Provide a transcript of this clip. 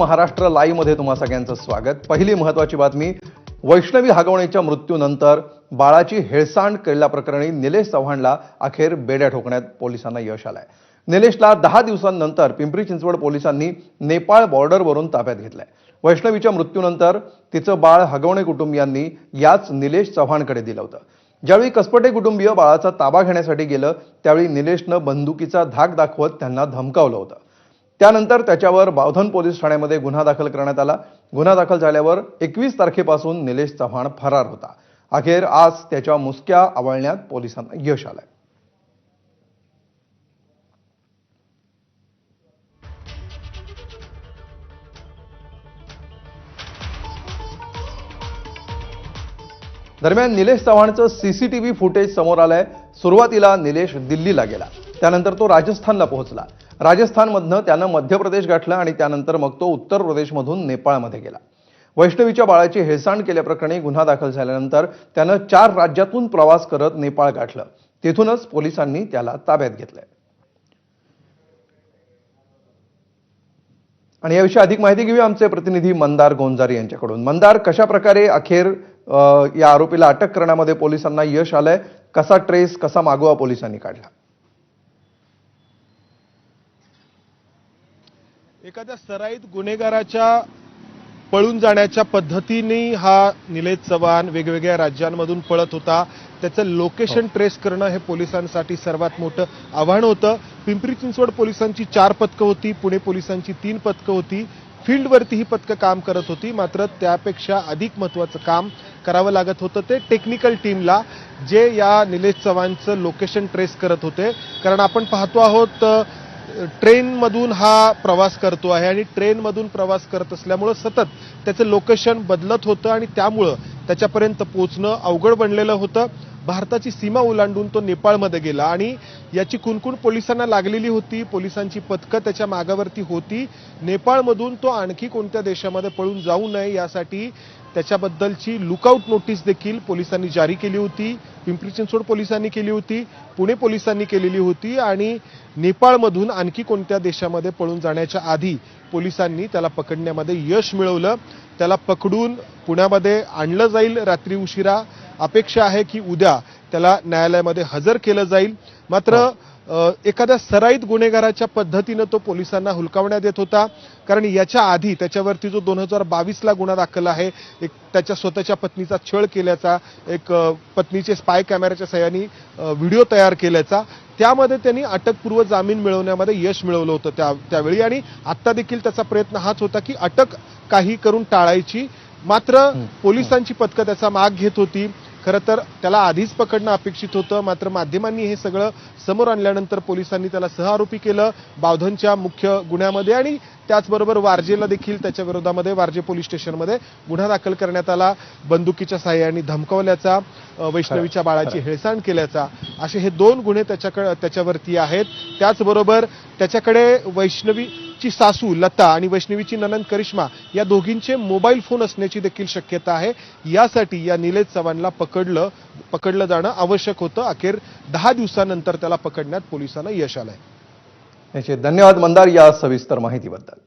महाराष्ट्र लाईव्हमध्ये तुम्हा सगळ्यांचं स्वागत. पहिली महत्वाची बातमी वैष्णवी हागवणेच्या मृत्यूनंतर बाळाची हेळसांड केल्याप्रकरणी निलेश चव्हाणला अखेर बेड्या ठोकण्यात पोलिसांना यश आलंय. निलेशला दहा दिवसांनंतर पिंपरी चिंचवड पोलिसांनी नेपाळ बॉर्डरवरून ताब्यात घेतलंय. वैष्णवीच्या मृत्यूनंतर तिचं बाळ हगवणे कुटुंबियांनी याच निलेश चव्हाणकडे दिलं होतं. ज्यावेळी कसपटे कुटुंबीय बाळाचा ताबा घेण्यासाठी गेलं त्यावेळी निलेशनं बंदुकीचा धाक दाखवत त्यांना धमकावलं होतं. त्यानंतर त्याच्यावर बावधन पोलीस ठाण्यामध्ये गुन्हा दाखल करण्यात आला. गुन्हा दाखल झाल्यावर एकवीस तारखेपासून निलेश चव्हाण फरार होता. अखेर आज त्याच्या मुसक्या आवळण्यात पोलिसांना यश आलंय. दरम्यान निलेश चव्हाणचं सीसीटीव्ही फुटेज समोर आलंय. सुरुवातीला निलेश दिल्लीला गेला. त्यानंतर तो राजस्थानला पोहोचला. राजस्थानमधनं त्यानं मध्य प्रदेश गाठला आणि त्यानंतर मग तो उत्तर प्रदेशमधून नेपाळमध्ये गेला. वैष्णवीच्या बाळाची हेळसांड केल्याप्रकरणी गुन्हा दाखल झाल्यानंतर त्यानं चार राज्यातून प्रवास करत नेपाळ गाठलं. तिथूनच पोलिसांनी त्याला ताब्यात घेतलंय. आणि याविषयी अधिक माहिती घेऊया आमचे प्रतिनिधी मंदार गोंजारी यांच्याकडून. मंदार कशा प्रकारे अखेर या आरोपीला अटक करण्यामध्ये पोलिसांना यश आलंय? कसा ट्रेस कसा मागोवा पोलिसांनी काढला? एखाद्या सराईत गुन्हेगाराच्या पळून जाण्याच्या पद्धतीने हा निलेश चव्हाण वेगवेगळ्या राज्यांमधून पळत होता. त्याचं लोकेशन ट्रेस करणं हे पोलिसांसाठी सर्वात मोठं आव्हान होतं. पिंपरी चिंचवड पोलिसांची चार पथकं होती पुणे पोलिसांची तीन पथकं होती. फील्डवरती ही पथकं काम करत होती. मात्र त्यापेक्षा अधिक महत्वाचं काम करावं लागत होतं ते टेक्निकल टीमला जे या निलेश चव्हाणचं लोकेशन ट्रेस करत होते. कारण आपण पाहतो आहोत ट्रेनमधून हा प्रवास करतो आहे आणि ट्रेनमधून प्रवास करत असल्यामुळं सतत त्याचं लोकेशन बदलत होतं आणि त्यामुळं त्याच्यापर्यंत पोहोचणं अवघड बनलेलं होतं. भारताची सीमा ओलांडून तो नेपाळमध्ये गेला आणि याची कुणकुण पोलिसांना लागलेली होती पोलिसांची पथकं त्याच्या मागावरती होती. नेपाळमधून तो आणखी कोणत्या देशामध्ये पळून जाऊ नये यासाठी त्याच्याबद्दलची लुकआउट नोटीस देखील पोलिसांनी जारी केली होती. पिंपरी चिंचवड पोलिसांनी केली होती. पुणे पोलिसांनी केलेली होती आणि नेपाळमधून आणखी कोणत्या देशामध्ये पळून जाण्याच्या आधी पोलिसांनी त्याला पकडण्यामध्ये यश मिळवलं? त्याला पकडून पुण्यामध्ये आणलं जाईल रात्री उशिरा. अपेक्षा आहे की उद्या त्याला न्यायालयामध्ये हजर केलं जाईल. मात्र अ, एखाद्या सराईत गुन्हेगाराच्या पद्धतीनं तो पोलिसांना हुलकावण्यात येत होता. कारण याच्या आधी त्याच्यावरती जो दोन हजार बावीसला गुन्हा दाखल आहे एक त्याच्या स्वतःच्या पत्नीचा छळ केल्याचा एक पत्नीचे स्पाय कॅमेऱ्याच्या सहाय्याने व्हिडिओ तयार केल्याचा त्यामध्ये त्यांनी अटकपूर्व जामीन मिळवण्यामध्ये यश मिळवलं होतं त्या त्यावेळी. आणि आत्ता देखील त्याचा प्रयत्न हाच होता की अटक काही करून टाळायची. मात्र पोलिसांची पथकं त्याचा माग घेत होती. खरं तर त्याला आधीच पकडणं अपेक्षित होतं. मात्र माध्यमांनी हे सगळं समोर आणल्यानंतर पोलिसांनी त्याला सहआरोपी केलं बावधनच्या मुख्य गुन्ह्यामध्ये आणि त्याचबरोबर वारजेला देखील त्याच्या विरोधामध्ये वारजे पोलीस स्टेशनमध्ये गुन्हा दाखल करण्यात आला. बंदुकीच्या साह्याने धमकावल्याचा वैष्णवीच्या बाळाची हेळसांड केल्याचा असे हे दोन गुन्हे त्याच्याकडे त्याच्यावरती आहेत. त्याचबरोबर त्याच्याकडे ची सासू लता आणि वैष्णवीची ननंद करिश्मा या दोघींचे मोबाईल फोन असण्याची देखील शक्यता आहे. यासाठी या निलेश चव्हाणला पकडलं पकडलं जाणं आवश्यक होतं. अखेर दहा दिवसानंतर त्याला पकडण्यात पोलिसांना यश आलंय. याचे धन्यवाद मंदार या सविस्तर माहितीबद्दल.